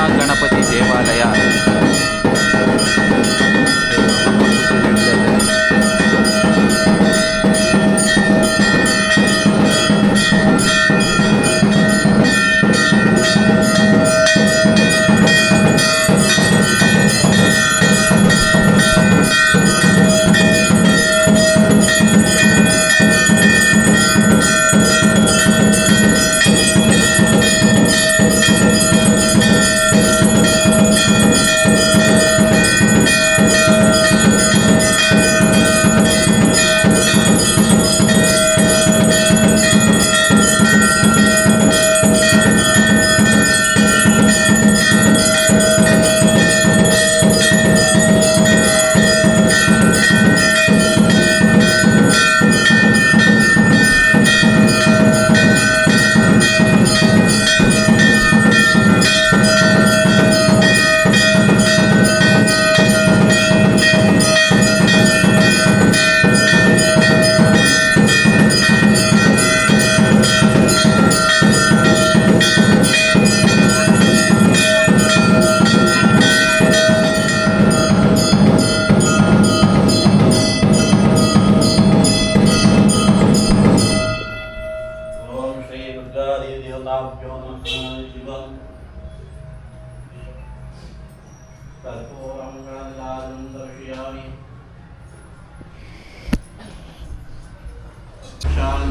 ಮಹಾಗಣಪತಿ ದೇವಾಲಯ.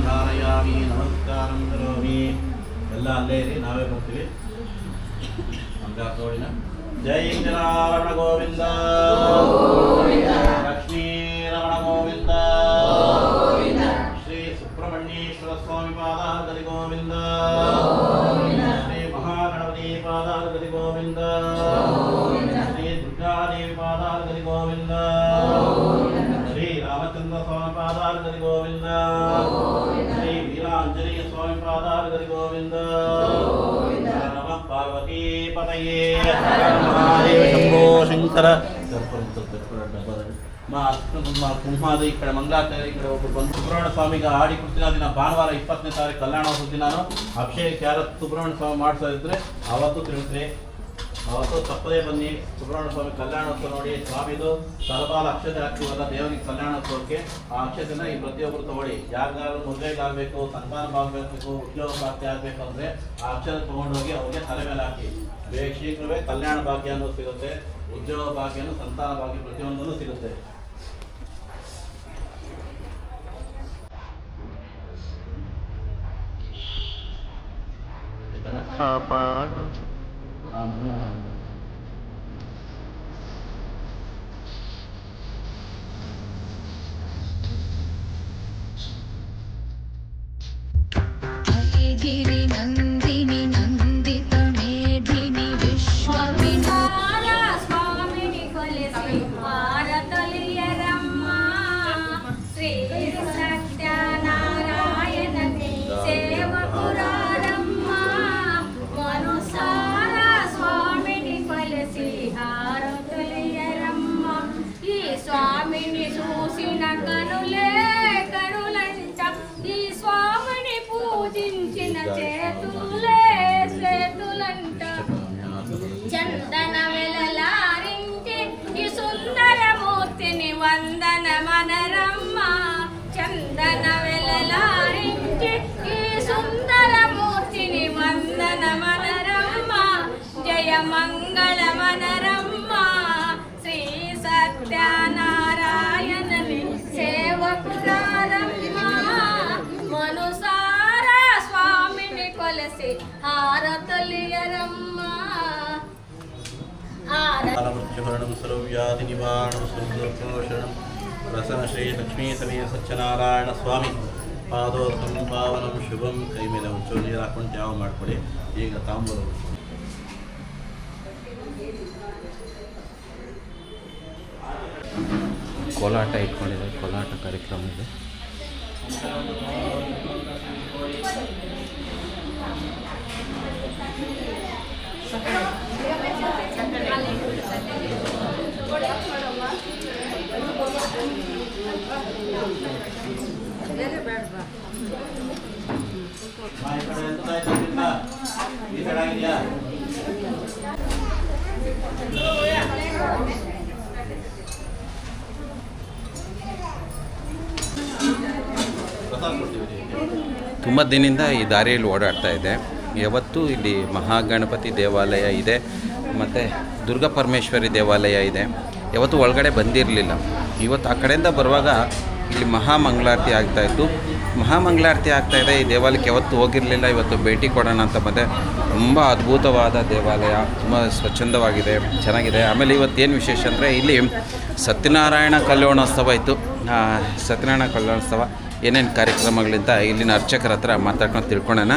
ಧಾರಯಾಮಿ ನಮಸ್ಕಾರಂ ಕರೋಮಿ ಎಲ್ಲ ಅಲ್ಲೇ ಇರಿ ನಾವೇ ಬರ್ತೀವಿ ನಮ್ಗೆ ತೋಳಿನ ಜೈ ಜನಾರಮಣ ಗೋವಿಂದ ಶ್ರೀ ರಾಮಚಂದ್ರ ಸ್ವಾಮಿ ಪಾದಾರ್ಗರಿ ಗೋವಿಂದ ಶ್ರೀ ವೀರಾಂಜನೇಯ ಸ್ವಾಮಿ ಪಾದಾರ್ಗರಿ ಗೋವಿಂದ ನಮಃ ಪಾರ್ವತೀ ಪತಯೇ ಮಹಾದೇವ ಶಂಭೋ ಶಂಕರ ಕುಂಭಾದ ಈ ಕಡೆ ಮಂಗಳಾಚಾರ್ಯ ಈ ಕಡೆ ಒಬ್ಬರು ಬಂದು ಸುಬ್ರಹ್ಮಣ್ಯ ಸ್ವಾಮಿಗೆ ಆಡಿ ಕೃತಿನ ದಿನ ಭಾನುವಾರ ಇಪ್ಪತ್ತನೇ ತಾರೀಕು ಕಲ್ಯಾಣ ದಿನ ಅಭಿಷೇಕ ಯಾರ ಸುಬ್ರಹ್ಮಣ್ಯ ಸ್ವಾಮಿ ಮಾಡ್ತಾ ಇದ್ರೆ ಅವತ್ತು ತಿಳಿಸ್ರಿ ಅವತ್ತು ತಪ್ಪದೇ ಬನ್ನಿ. ಸುಬ್ರಹ್ಮಣ್ಯ ಸ್ವಾಮಿ ಕಲ್ಯಾಣೋತ್ಸವ ನೋಡಿ ಸ್ವಾಮಿದು ಸಲಬಾಲ ಅಕ್ಷತೆ ಹಾಕ್ತೀವಲ್ಲ ದೇವರಿಗೆ ಕಲ್ಯಾಣೋತ್ಸವಕ್ಕೆ ಆ ಅಕ್ಷತೆನ ಈ ಪ್ರತಿಯೊಬ್ಬರು ತಗೊಳ್ಳಿ. ಯಾರಿಗಾದ್ರೂ ಮದುವೆಗೆ ಆಗಬೇಕು ಸಂತಾನ ಆಗಬೇಕು, ಉದ್ಯೋಗ ಪ್ರಾಪ್ತಿ ಆಗಬೇಕು ಅಂದರೆ ಆ ಅಕ್ಷತೆ ತೊಗೊಂಡೋಗಿ ಅವ್ರಿಗೆ ತಲೆ ಮೇಲೆ ಹಾಕಿ. ಬೇಗ ಶೀಘ್ರವೇ ಕಲ್ಯಾಣ ಭಾಗ್ಯ ಅನ್ನೋದು ಸಿಗುತ್ತೆ. ಉದ್ಯೋಗ ಭಾಗ್ಯನೂ ಸಂತಾನ ಭಾಗ್ಯ ಪ್ರತಿಯೊಂದನ್ನು ಸಿಗುತ್ತೆ. Amen. జయ మంగళ మనరమ్మ శ్రీ సత్యనారాయణని సేవకురారమ్మ మనుసార స్వామిని కొలసి హారతలియరమ్మ ఆర శరణం సర్వ్యాధి నివారణం సుందరం ప్రసన్న శ్రీ లక్ష్మీ సమీర ಸತ್ಯನಾರಾಯಣ ಸ್ವಾಮಿ ಪಾದೋತ್ತಮ ಪಾವನಂ ಶುಭಂ ಕೈ ಮೇಲೆ ಒಂಚೂರು ನೀರು ಹಾಕೊಂಡು ತ್ಯಾವ ಮಾಡ್ಕೊಳ್ಳಿ ಈಗ ತಾಂಬೂಲ ಕೋಲಾಟ ಇಟ್ಕೊಂಡಿದೆ ಕೋಲಾಟ ಕಾರ್ಯಕ್ರಮ ಇದೆ ಈ ಕಡೆ ಎಂತ ಆಯ್ತು ಈ ಕಡೆ ಆಗಿದೆಯಾ ಪ್ರಸಾದ ಕೊಡ್ತೀವಿ ತುಂಬ ದಿನದಿಂದ ಈ ದಾರಿಯಲ್ಲಿ ಓಡಾಡ್ತಾ ಇದೆ. ಯಾವತ್ತೂ ಇಲ್ಲಿ ಮಹಾಗಣಪತಿ ದೇವಾಲಯ ಇದೆ, ಮತ್ತು ದುರ್ಗಾ ಪರಮೇಶ್ವರಿ ದೇವಾಲಯ ಇದೆ. ಯಾವತ್ತೂ ಒಳಗಡೆ ಬಂದಿರಲಿಲ್ಲ. ಇವತ್ತು ಆ ಕಡೆಯಿಂದ ಬರುವಾಗ ಇಲ್ಲಿ ಮಹಾಮಂಗಳಾರತಿ ಆಗ್ತಾಯಿತ್ತು ಮಹಾಮಂಗಳಾರತಿ ಆಗ್ತಾಯಿದೆ ಈ ದೇವಾಲಯಕ್ಕೆ ಯಾವತ್ತೂ ಹೋಗಿರಲಿಲ್ಲ. ಇವತ್ತು ಭೇಟಿ ಕೊಡೋಣ ಅಂತ ಮತ್ತೆ ತುಂಬ ಅದ್ಭುತವಾದ ದೇವಾಲಯ, ತುಂಬ ಸ್ವಚ್ಛಂದವಾಗಿದೆ, ಚೆನ್ನಾಗಿದೆ. ಆಮೇಲೆ ಇವತ್ತೇನು ವಿಶೇಷ ಅಂದರೆ ಇಲ್ಲಿ ಸತ್ಯನಾರಾಯಣ ಕಲ್ಯಾಣೋತ್ಸವ ಇತ್ತು. ಸತ್ಯನಾರಾಯಣ ಕಲ್ಯಾಣೋತ್ಸವ. ಏನೇನು ಕಾರ್ಯಕ್ರಮಗಳಿಂದ ಇಲ್ಲಿನ ಅರ್ಚಕರ ಹತ್ರ ಮಾತಾಡ್ಕೊಂಡು ತಿಳ್ಕೊಳ್ಳೋಣ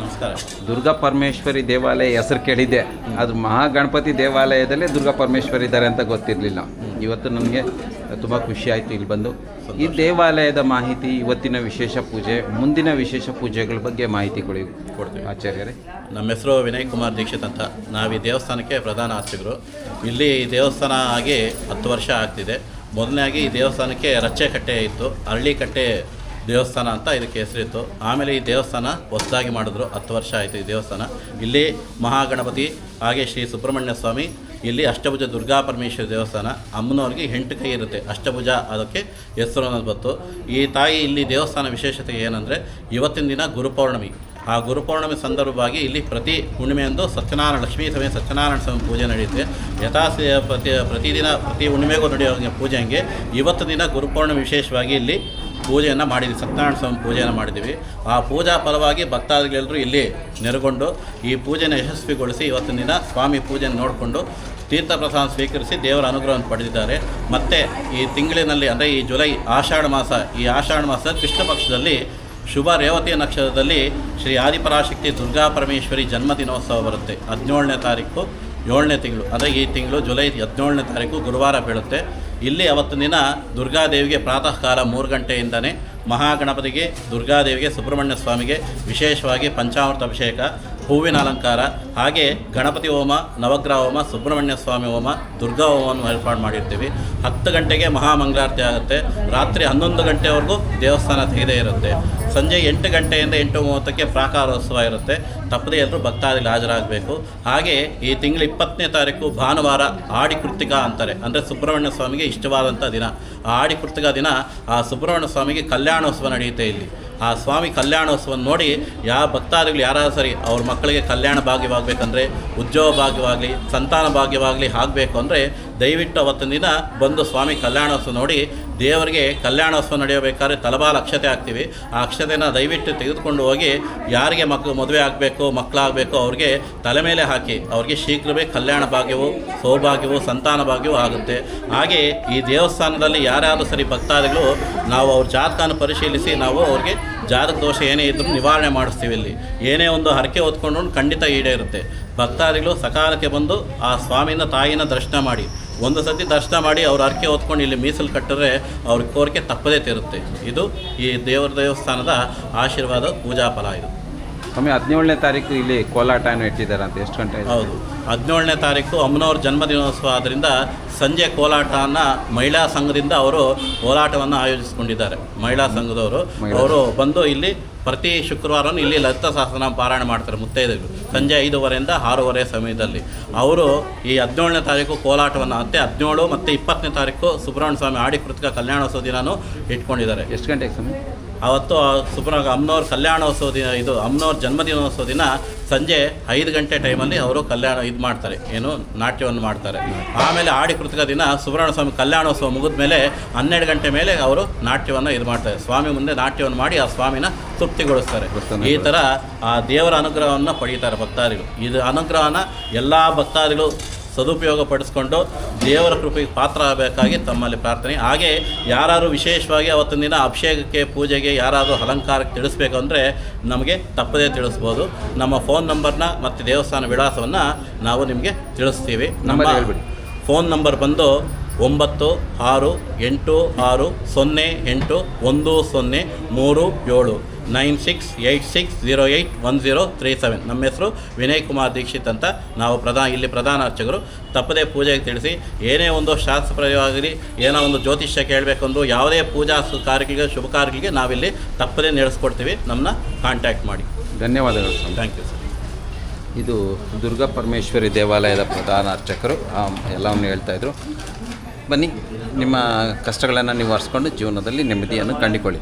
ನಮಸ್ಕಾರ. ದುರ್ಗಾ ಪರಮೇಶ್ವರಿ ದೇವಾಲಯ ಹೆಸರು ಕೇಳಿದ್ದೆ. ಅದು ಮಹಾಗಣಪತಿ ದೇವಾಲಯದಲ್ಲೇ ದುರ್ಗಾ ಪರಮೇಶ್ವರಿ ಇದ್ದಾರೆ ಅಂತ ಗೊತ್ತಿರಲಿಲ್ಲ. ಇವತ್ತು ನನಗೆ ತುಂಬ ಖುಷಿ ಆಯಿತು ಇಲ್ಲಿ ಬಂದು. ಈ ದೇವಾಲಯದ ಮಾಹಿತಿ ಇವತ್ತಿನ ವಿಶೇಷ ಪೂಜೆ ಮುಂದಿನ ವಿಶೇಷ ಪೂಜೆಗಳ ಬಗ್ಗೆ ಮಾಹಿತಿ ಕೊಡಿ ಕೊಡ್ತೀವಿ. ಆಚಾರ್ಯರೇ. ನಮ್ಮ ಹೆಸರು ವಿನಯ್ ಕುಮಾರ್ ದೀಕ್ಷಿತ್ ಅಂತ. ನಾವು ಈ ದೇವಸ್ಥಾನಕ್ಕೆ ಪ್ರಧಾನ ಅರ್ಚಕರು ಇಲ್ಲಿ ದೇವಸ್ಥಾನ ಆಗಿ ಹತ್ತು ವರ್ಷ ಆಗ್ತಿದೆ. ಮೊದಲನೇಯಾಗಿ ಈ ದೇವಸ್ಥಾನಕ್ಕೆ ರಚ್ಚೆಕಟ್ಟೆ ಇತ್ತು, ಅರಳಿಕಟ್ಟೆ ದೇವಸ್ಥಾನ ಅಂತ ಇದಕ್ಕೆ ಹೆಸರಿತ್ತು. ಆಮೇಲೆ ಈ ದೇವಸ್ಥಾನ ಹೊಸದಾಗಿ ಮಾಡಿದ್ರು, ಹತ್ತು ವರ್ಷ ಆಯಿತು ಈ ದೇವಸ್ಥಾನ. ಇಲ್ಲಿ ಮಹಾಗಣಪತಿ, ಹಾಗೆ ಶ್ರೀ ಸುಬ್ರಹ್ಮಣ್ಯ ಸ್ವಾಮಿ, ಇಲ್ಲಿ ಅಷ್ಟಭುಜ ದುರ್ಗಾ ಪರಮೇಶ್ವರಿ ದೇವಸ್ಥಾನ. ಅಮ್ಮನವ್ರಿಗೆ ಎಂಟು ಕೈ ಇರುತ್ತೆ, ಅಷ್ಟಭುಜ ಅದಕ್ಕೆ ಹೆಸರು ಅನ್ನೋದು ಬಂತು. ಈ ತಾಯಿ ಇಲ್ಲಿ ದೇವಸ್ಥಾನ ವಿಶೇಷತೆ ಏನಂದರೆ, ಇವತ್ತಿನ ದಿನ ಗುರುಪೌರ್ಣಮಿ ಆ ಗುರುಪೌರ್ಣಮಿ ಸಂದರ್ಭವಾಗಿ ಇಲ್ಲಿ ಪ್ರತಿ ಹುಣ್ಣಿಮೆಯಂದು ಸತ್ಯನಾರಾಯಣ, ಲಕ್ಷ್ಮೀ ಸಮಯ ಸತ್ಯನಾರಾಯಣ ಸ್ವಾಮಿ ಪೂಜೆ ನಡೆಯುತ್ತೆ. ಯಥಾ ಪ್ರತಿ, ಪ್ರತಿದಿನ, ಪ್ರತಿ ಹುಣ್ಣಿಮೆಗೂ ನಡೆಯೋ ಪೂಜೆ ಹಂಗೆ. ಇವತ್ತು ದಿನ ಗುರುಪೌರ್ಣಮಿ ವಿಶೇಷವಾಗಿ ಇಲ್ಲಿ ಪೂಜೆಯನ್ನು ಮಾಡಿದ್ವಿ. ಸತ್ಯನಾರಾಯಣ ಸ್ವಾಮಿ ಪೂಜೆಯನ್ನು ಮಾಡಿದ್ದೀವಿ ಆ ಪೂಜಾ ಫಲವಾಗಿ ಭಕ್ತಾದಿಗಳೆಲ್ಲರೂ ಇಲ್ಲಿ ನೆರೆಗೊಂಡು ಈ ಪೂಜೆನ ಯಶಸ್ವಿಗೊಳಿಸಿ ಇವತ್ತಿನ ದಿನ ಸ್ವಾಮಿ ಪೂಜೆಯನ್ನು ನೋಡಿಕೊಂಡು ತೀರ್ಥ ಪ್ರಸಾದ ಸ್ವೀಕರಿಸಿ ದೇವರ ಅನುಗ್ರಹವನ್ನು ಪಡೆದಿದ್ದಾರೆ. ಮತ್ತು ಈ ತಿಂಗಳಿನಲ್ಲಿ, ಅಂದರೆ ಈ ಜುಲೈ ಆಷಾಢ ಮಾಸ, ಈ ಆಷಾಢ ಮಾಸ ಕೃಷ್ಣ ಪಕ್ಷದಲ್ಲಿ ಶುಭ ರೇವತಿ ನಕ್ಷತ್ರದಲ್ಲಿ ಶ್ರೀ ಆದಿಪರಾಶಕ್ತಿ ದುರ್ಗಾ ಪರಮೇಶ್ವರಿ ಜನ್ಮದಿನೋತ್ಸವ ಬರುತ್ತೆ. ಹದಿನೇಳನೇ ತಾರೀಕು, ಏಳನೇ ತಿಂಗಳು. ಅಂದರೆ ಈ ತಿಂಗಳು ಜುಲೈ ಹದಿನೇಳನೇ ತಾರೀಕು ಗುರುವಾರ ಬೀಳುತ್ತೆ. ಇಲ್ಲಿ ಅವತ್ತು ದಿನ ದುರ್ಗಾದೇವಿಗೆ ಪ್ರಾತಃ ಕಾಲ ಮೂರು ಗಂಟೆಯಿಂದನೇ ಮಹಾಗಣಪತಿಗೆ, ದುರ್ಗಾದೇವಿಗೆ, ಸುಬ್ರಹ್ಮಣ್ಯ ಸ್ವಾಮಿಗೆ ವಿಶೇಷವಾಗಿ ಪಂಚಾಮೃತ ಅಭಿಷೇಕ ಹೂವಿನ ಅಲಂಕಾರ, ಹಾಗೆ ಗಣಪತಿ ಹೋಮ, ನವಗ್ರಹ ಹೋಮ, ಸುಬ್ರಹ್ಮಣ್ಯ ಸ್ವಾಮಿ ಹೋಮ, ದುರ್ಗಾ ಹೋಮವನ್ನು ಏರ್ಪಾಡು ಮಾಡಿರ್ತೀವಿ. ಹತ್ತು ಗಂಟೆಗೆ ಮಹಾಮಂಗಳಾರತಿ ಆಗುತ್ತೆ. ರಾತ್ರಿ ಹನ್ನೊಂದು ಗಂಟೆವರೆಗೂ ದೇವಸ್ಥಾನ ತೆಗೆದೇ ಇರುತ್ತೆ. ಸಂಜೆ ಎಂಟು ಗಂಟೆಯಿಂದ ಎಂಟು ಮೂವತ್ತಕ್ಕೆ ಪ್ರಾಕಾರೋತ್ಸವ ಇರುತ್ತೆ. ತಪ್ಪದೇ ಎಲ್ಲರೂ ಭಕ್ತಾದಿಗಳು ಹಾಜರಾಗಬೇಕು. ಹಾಗೆ ಈ ತಿಂಗಳ ಇಪ್ಪತ್ತನೇ ತಾರೀಕು ಭಾನುವಾರ ಆಡಿ ಕೃತಿಕ ಅಂತಾರೆ. ಅಂದರೆ ಸುಬ್ರಹ್ಮಣ್ಯ ಸ್ವಾಮಿಗೆ ಇಷ್ಟವಾದಂಥ ದಿನ. ಆ ಆಡಿ ಕೃತಿಕ ದಿನ ಆ ಸುಬ್ರಹ್ಮಣ್ಯ ಸ್ವಾಮಿಗೆ ಕಲ್ಯಾಣೋತ್ಸವ ನಡೆಯುತ್ತೆ ಇಲ್ಲಿ. ಆ ಸ್ವಾಮಿ ಕಲ್ಯಾಣೋತ್ಸವವನ್ನು ನೋಡಿ ಯಾವ ಭಕ್ತಾದಿಗಳು ಯಾರಾದರೂ ಸರಿ ಅವ್ರ ಮಕ್ಕಳಿಗೆ ಕಲ್ಯಾಣ ಭಾಗ್ಯವಾಗಬೇಕಂದ್ರೆ, ಉದ್ಯೋಗ ಭಾಗ್ಯವಾಗಲಿ, ಸಂತಾನ ಭಾಗ್ಯವಾಗಲಿ ಆಗಬೇಕು ಅಂದರೆ ದಯವಿಟ್ಟು ಅವತ್ತಿನ ದಿನ ಬಂದು ಸ್ವಾಮಿ ಕಲ್ಯಾಣೋತ್ಸವ ನೋಡಿ, ದೇವರಿಗೆ ಕಲ್ಯಾಣೋತ್ಸವ ನಡೆಯಬೇಕಾದ್ರೆ ತಲಬಾಲ ಅಕ್ಷತೆ ಆಗ್ತೀವಿ ಆ ಅಕ್ಷತೆನ ದಯವಿಟ್ಟು ತೆಗೆದುಕೊಂಡು ಹೋಗಿ, ಯಾರಿಗೆ ಮಕ್ಕಳು ಮದುವೆ ಆಗಬೇಕು, ಮಕ್ಕಳಾಗಬೇಕು, ಅವ್ರಿಗೆ ತಲೆ ಮೇಲೆ ಹಾಕಿ, ಅವ್ರಿಗೆ ಶೀಘ್ರವೇ ಕಲ್ಯಾಣ ಭಾಗ್ಯವು, ಸೌಭಾಗ್ಯವು, ಸಂತಾನ ಭಾಗ್ಯವೂ ಆಗುತ್ತೆ. ಹಾಗೆ ಈ ದೇವಸ್ಥಾನದಲ್ಲಿ ಯಾರ್ಯಾರು ಸರಿ ಭಕ್ತಾದಿಗಳು, ನಾವು ಅವ್ರ ಜಾತಕನ ಪರಿಶೀಲಿಸಿ, ನಾವು ಅವ್ರಿಗೆ ಜಾತಕ ದೋಷ ಏನೇ ಇದ್ದರೂ ನಿವಾರಣೆ ಮಾಡಿಸ್ತೀವಿ ಇಲ್ಲಿ. ಏನೇ ಒಂದು ಹರಕೆ ಹೊತ್ಕೊಂಡು ಖಂಡಿತ ಈಡೇರುತ್ತೆ. ಭಕ್ತಾದಿಗಳು ಸಕಾಲಕ್ಕೆ ಬಂದು ಆ ಸ್ವಾಮಿನ ತಾಯಿನ ದರ್ಶನ ಮಾಡಿ. ಒಂದು ಸತಿ ದರ್ಶನ ಮಾಡಿ ಅವ್ರ ಅರ್ಕೆ ಹೊತ್ಕೊಂಡು ಇಲ್ಲಿ ಮೀಸಲು ಕಟ್ಟಿದ್ರೆ ಅವ್ರ ಕೋರಿಕೆ ತಪ್ಪದೇ ತಿರುತ್ತೆ. ಇದು ಈ ದೇವರ ದೇವಸ್ಥಾನದ ಆಶೀರ್ವಾದ ಪೂಜಾ ಫಲ ಇದು. ಸ್ವಾಮಿ ಹದಿನೇಳನೇ ತಾರೀಕು ಇಲ್ಲಿ ಕೋಲಾಟನ ಇಟ್ಟಿದ್ದಾರೆ ಅಂತ ಎಷ್ಟು ಗಂಟೆ? ಹೌದು. ಹದಿನೇಳನೇ ತಾರೀಕು ಅಮ್ಮನವ್ರ ಜನ್ಮದಿನೋತ್ಸವ ಆದ್ದರಿಂದ ಸಂಜೆ ಕೋಲಾಟನ ಮಹಿಳಾ ಸಂಘದಿಂದ ಅವರು ಕೋಲಾಟವನ್ನು ಆಯೋಜಿಸಿಕೊಂಡಿದ್ದಾರೆ. ಮಹಿಳಾ ಸಂಘದವರು. ಅವರು ಬಂದು ಇಲ್ಲಿ ಪ್ರತಿ ಶುಕ್ರವಾರನೂ ಇಲ್ಲಿ ಲಲಿತ ಸಹಸ್ರನ ಪಾರಾಯಣ ಮಾಡ್ತಾರೆ ಮುತ್ತೈದರು ಸಂಜೆ ಐದುವರೆಯಿಂದ ಆರೂವರೆ ಸಮಯದಲ್ಲಿ. ಅವರು ಈ ಹದಿನೇಳನೇ ತಾರೀಕು ಕೋಲಾಟವನ್ನು ಮತ್ತೆ ಹದಿನೇಳು ಮತ್ತು ಇಪ್ಪತ್ತನೇ ತಾರೀಕು ಸುಬ್ರಹ್ಮಣ್ಯ ಸ್ವಾಮಿ ಆಡಿ ಕೃತಕ ಕಲ್ಯಾಣೋತ್ಸವ ದಿನವೂ ಇಟ್ಕೊಂಡಿದ್ದಾರೆ. ಎಷ್ಟು ಗಂಟೆಗೆ ಸ್ವಾಮಿ ಅವತ್ತು ಸುಬ್ರಹ್ಮಣ್ಯ ಅಮ್ಮನವ್ರ ಕಲ್ಯಾಣೋತ್ಸವ ದಿನ ಇದು ಅಮ್ಮನವ್ರ ಜನ್ಮದಿನೋತ್ಸವ ದಿನ ಸಂಜೆ ಐದು ಗಂಟೆ ಟೈಮಲ್ಲಿ ಅವರು ಕಲ್ಯಾಣ ಇದು ಮಾಡ್ತಾರೆ ಏನು ನಾಟ್ಯವನ್ನು ಮಾಡ್ತಾರೆ. ಆಮೇಲೆ ಆಡಿ ಕೃತಕ ದಿನ ಸುಬ್ರಹ್ಮಣ್ಯ ಸ್ವಾಮಿ ಕಲ್ಯಾಣೋತ್ಸವ ಮುಗಿದ ಮೇಲೆ ಹನ್ನೆರಡು ಗಂಟೆ ಮೇಲೆ ಅವರು ನಾಟ್ಯವನ್ನು ಇದು ಮಾಡ್ತಾರೆ. ಸ್ವಾಮಿ ಮುಂದೆ ನಾಟ್ಯವನ್ನು ಮಾಡಿ ಆ ಸ್ವಾಮಿನ ತೃಪ್ತಿಗೊಳಿಸ್ತಾರೆ. ಈ ಥರ ಆ ದೇವರ ಅನುಗ್ರಹವನ್ನು ಪಡೀತಾರೆ ಭಕ್ತಾದಿಗಳು. ಇದು ಅನುಗ್ರಹನ ಎಲ್ಲ ಭಕ್ತಾದಿಗಳು ಸದುಪಯೋಗ ಪಡಿಸ್ಕೊಂಡು ದೇವರ ಕೃಪೆಗೆ ಪಾತ್ರ ಆಗಬೇಕಾಗಿ ತಮ್ಮಲ್ಲಿ ಪ್ರಾರ್ಥನೆ. ಹಾಗೆ ಯಾರು ವಿಶೇಷವಾಗಿ ಅವತ್ತಿನ ದಿನ ಅಭಿಷೇಕಕ್ಕೆ ಪೂಜೆಗೆ ಯಾರಾದರೂ ಅಲಂಕಾರಕ್ಕೆ ತಿಳಿಸ್ಬೇಕು ಅಂದರೆ ನಮಗೆ ತಪ್ಪದೇ ತಿಳಿಸ್ಬೋದು. ನಮ್ಮ ಫೋನ್ ನಂಬರ್ನ ಮತ್ತು ದೇವಸ್ಥಾನ ವಿಳಾಸವನ್ನು ನಾವು ನಿಮಗೆ ತಿಳಿಸ್ತೀವಿ. ನಮ್ಮ ಹೇಳ್ಬಿಡಿ. ಫೋನ್ ನಂಬರ್ ಬಂದು ಒಂಬತ್ತು ಆರು ಎಂಟು ಆರು ಸೊನ್ನೆ ಎಂಟು ಒಂದು ಸೊನ್ನೆ ಮೂರು ಏಳು. Nine six eight six zero eight one zero three seven. ನಮ್ಮ ಹೆಸರು ವಿನಯ್ ಕುಮಾರ್ ದೀಕ್ಷಿತ್ ಅಂತ ನಾವು ಪ್ರಧಾನ ಇಲ್ಲಿ ಪ್ರಧಾನ ಅರ್ಚಕರು. ತಪ್ಪದೇ ಪೂಜೆಗೆ ತಿಳಿಸಿ ಏನೇ ಒಂದು ಶಾಸ್ತ್ರಪ್ರಯವಾಗಲಿ ಏನೋ ಒಂದು ಜ್ಯೋತಿಷ್ಯ ಕೇಳಬೇಕಂದ್ರೂ ಯಾವುದೇ ಪೂಜಾ ಕಾರ್ಯಗಳಿಗೆ ಶುಭ ಕಾರ್ಯಗಳಿಗೆ ನಾವಿಲ್ಲಿ ತಪ್ಪದೇ ನಡೆಸ್ಕೊಡ್ತೀವಿ ನಮ್ಮನ್ನ ಕಾಂಟ್ಯಾಕ್ಟ್ ಮಾಡಿ. ಧನ್ಯವಾದಗಳು ಸರ್ ಥ್ಯಾಂಕ್ ಯು ಸರ್ ಇದು ದುರ್ಗಾ ಪರಮೇಶ್ವರಿ ದೇವಾಲಯದ ಪ್ರಧಾನ ಅರ್ಚಕರು. ಎಲ್ಲವನ್ನು ಹೇಳ್ತಾಯಿದ್ರು ಬನ್ನಿ ನಿಮ್ಮ ಕಷ್ಟಗಳನ್ನು ನಿವಾರಿಸ್ಕೊಂಡು ಜೀವನದಲ್ಲಿ ನೆಮ್ಮದಿಯನ್ನು ಕಂಡುಕೊಳ್ಳಿ.